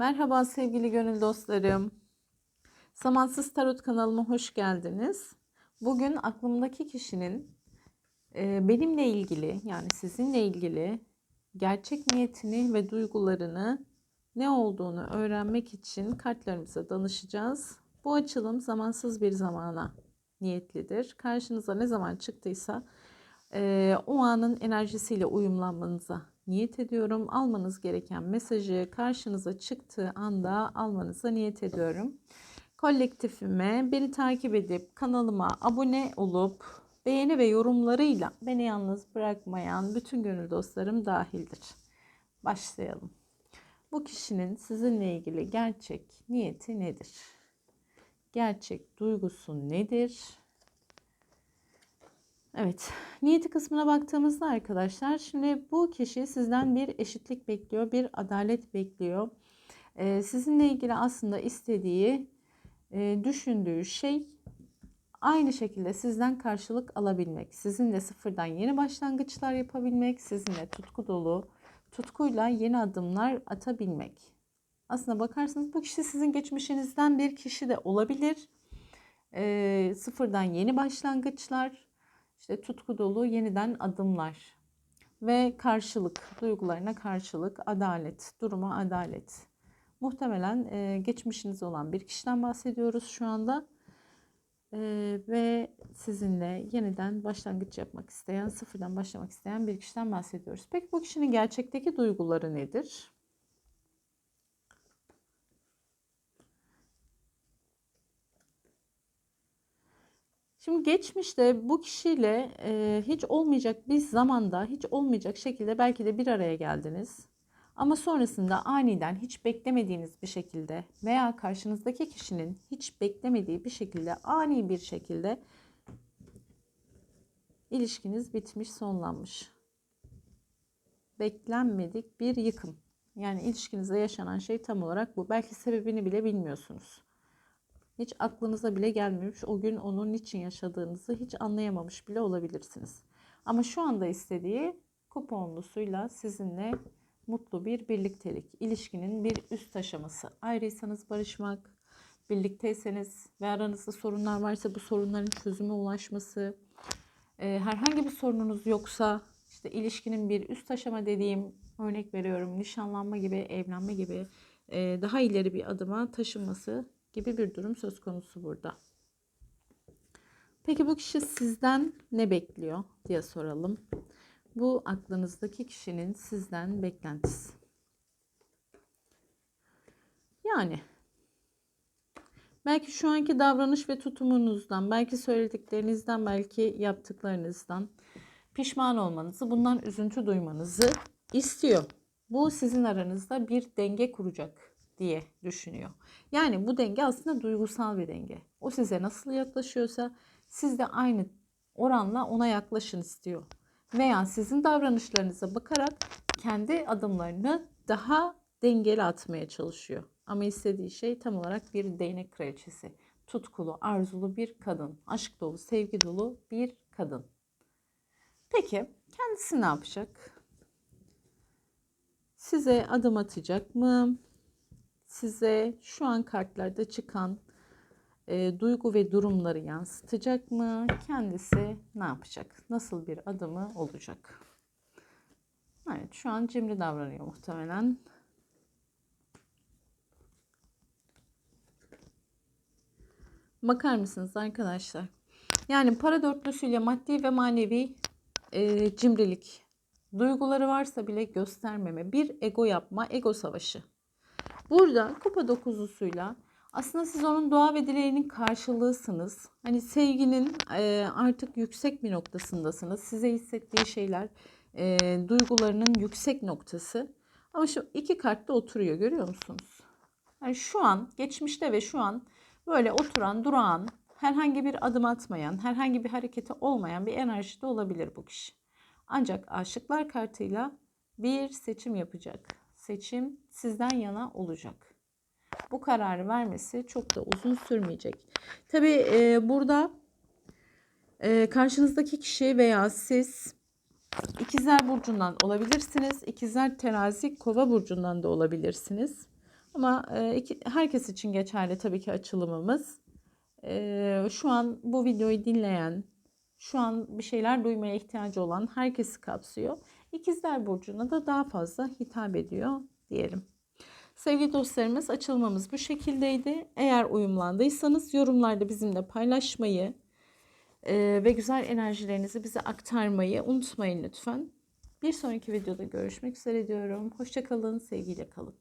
Merhaba sevgili gönül dostlarım. Zamansız Tarot kanalıma hoş geldiniz. Bugün aklımdaki kişinin e, benimle ilgili yani sizinle ilgili gerçek niyetini ve duygularını ne olduğunu öğrenmek için kartlarımıza danışacağız. Bu açılım zamansız bir zamana niyetlidir. Karşınıza ne zaman çıktıysa e, o anın enerjisiyle uyumlanmanıza niyet ediyorum. Almanız gereken mesajı karşınıza çıktığı anda almanıza niyet ediyorum. Kolektifime beni takip edip kanalıma abone olup beğeni ve yorumlarıyla beni yalnız bırakmayan bütün gönül dostlarım dahildir. Başlayalım. Bu kişinin sizinle ilgili gerçek niyeti nedir? Gerçek duygusu nedir? Evet, niyeti kısmına baktığımızda arkadaşlar, şimdi bu kişi sizden bir eşitlik bekliyor, bir adalet bekliyor. Ee, sizinle ilgili aslında istediği, e, düşündüğü şey aynı şekilde sizden karşılık alabilmek. Sizinle sıfırdan yeni başlangıçlar yapabilmek, sizinle tutku dolu, tutkuyla yeni adımlar atabilmek. Aslında bakarsanız bu kişi sizin geçmişinizden bir kişi de olabilir. Ee, sıfırdan yeni başlangıçlar, işte tutku dolu yeniden adımlar ve karşılık, duygularına karşılık, adalet, duruma adalet. Muhtemelen e, geçmişiniz olan bir kişiden bahsediyoruz şu anda. E, ve sizinle yeniden başlangıç yapmak isteyen, sıfırdan başlamak isteyen bir kişiden bahsediyoruz. Peki bu kişinin gerçekteki duyguları nedir? Şimdi geçmişte bu kişiyle e, hiç olmayacak bir zamanda, hiç olmayacak şekilde belki de bir araya geldiniz. Ama sonrasında aniden hiç beklemediğiniz bir şekilde veya karşınızdaki kişinin hiç beklemediği bir şekilde ani bir şekilde ilişkiniz bitmiş, sonlanmış. Beklenmedik bir yıkım. Yani ilişkinizde yaşanan şey tam olarak bu. Belki sebebini bile bilmiyorsunuz hiç aklınıza bile gelmemiş. O gün onun niçin yaşadığınızı hiç anlayamamış bile olabilirsiniz. Ama şu anda istediği kuponlusuyla sizinle mutlu bir birliktelik, ilişkinin bir üst aşaması. Ayrıysanız barışmak, birlikteyseniz ve aranızda sorunlar varsa bu sorunların çözüme ulaşması, e, herhangi bir sorununuz yoksa işte ilişkinin bir üst aşama dediğim örnek veriyorum nişanlanma gibi, evlenme gibi e, daha ileri bir adıma taşınması gibi bir durum söz konusu burada. Peki bu kişi sizden ne bekliyor diye soralım. Bu aklınızdaki kişinin sizden beklentisi. Yani belki şu anki davranış ve tutumunuzdan, belki söylediklerinizden, belki yaptıklarınızdan pişman olmanızı, bundan üzüntü duymanızı istiyor. Bu sizin aranızda bir denge kuracak diye düşünüyor. Yani bu denge aslında duygusal bir denge. O size nasıl yaklaşıyorsa siz de aynı oranla ona yaklaşın istiyor. Veya sizin davranışlarınıza bakarak kendi adımlarını daha dengeli atmaya çalışıyor. Ama istediği şey tam olarak bir değnek kraliçesi. Tutkulu, arzulu bir kadın. Aşk dolu, sevgi dolu bir kadın. Peki kendisi ne yapacak? Size adım atacak mı? Size şu an kartlarda çıkan e, duygu ve durumları yansıtacak mı? Kendisi ne yapacak? Nasıl bir adımı olacak? Evet şu an cimri davranıyor muhtemelen. Bakar mısınız arkadaşlar? Yani para dörtlüsüyle maddi ve manevi e, cimrilik duyguları varsa bile göstermeme, bir ego yapma, ego savaşı. Burada kupa dokuzusuyla aslında siz onun dua ve dileğinin karşılığısınız. Hani sevginin e, artık yüksek bir noktasındasınız. Size hissettiği şeyler e, duygularının yüksek noktası. Ama şu iki kartta oturuyor görüyor musunuz? Yani şu an geçmişte ve şu an böyle oturan durağan herhangi bir adım atmayan herhangi bir hareketi olmayan bir enerjide olabilir bu kişi. Ancak aşıklar kartıyla bir seçim yapacak seçim sizden yana olacak. Bu kararı vermesi çok da uzun sürmeyecek. Tabi e, burada e, karşınızdaki kişi veya siz ikizler burcundan olabilirsiniz. İkizler terazi kova burcundan da olabilirsiniz. Ama e, iki, herkes için geçerli tabii ki açılımımız. E, şu an bu videoyu dinleyen, şu an bir şeyler duymaya ihtiyacı olan herkesi kapsıyor. İkizler Burcu'na da daha fazla hitap ediyor diyelim. Sevgili dostlarımız açılmamız bu şekildeydi. Eğer uyumlandıysanız yorumlarda bizimle paylaşmayı e, ve güzel enerjilerinizi bize aktarmayı unutmayın lütfen. Bir sonraki videoda görüşmek üzere diyorum. Hoşçakalın, sevgiyle kalın.